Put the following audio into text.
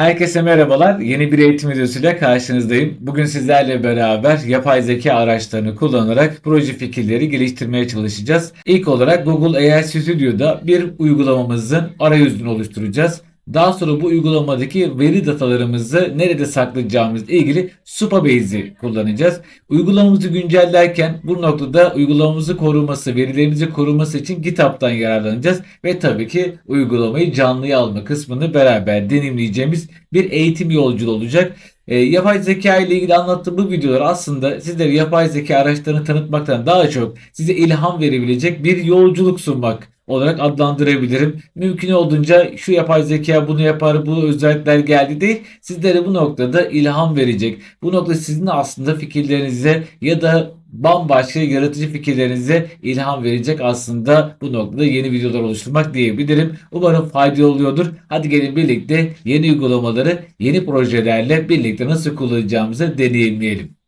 Herkese merhabalar. Yeni bir eğitim videosuyla karşınızdayım. Bugün sizlerle beraber yapay zeka araçlarını kullanarak proje fikirleri geliştirmeye çalışacağız. İlk olarak Google AI Studio'da bir uygulamamızın arayüzünü oluşturacağız. Daha sonra bu uygulamadaki veri datalarımızı nerede saklayacağımızla ilgili Supabase'i kullanacağız. Uygulamamızı güncellerken bu noktada uygulamamızı koruması, verilerimizi koruması için GitHub'tan yararlanacağız. Ve tabii ki uygulamayı canlıya alma kısmını beraber deneyimleyeceğimiz bir eğitim yolculuğu olacak. E, yapay zeka ile ilgili anlattığım bu videolar aslında sizlere yapay zeka araçlarını tanıtmaktan daha çok size ilham verebilecek bir yolculuk sunmak olarak adlandırabilirim. Mümkün olduğunca şu yapay zeka bunu yapar, bu özellikler geldi değil. Sizlere bu noktada ilham verecek. Bu noktada sizin aslında fikirlerinize ya da bambaşka yaratıcı fikirlerinize ilham verecek aslında bu noktada yeni videolar oluşturmak diyebilirim. Umarım faydalı oluyordur. Hadi gelin birlikte yeni uygulamaları, yeni projelerle birlikte nasıl kullanacağımızı deneyimleyelim.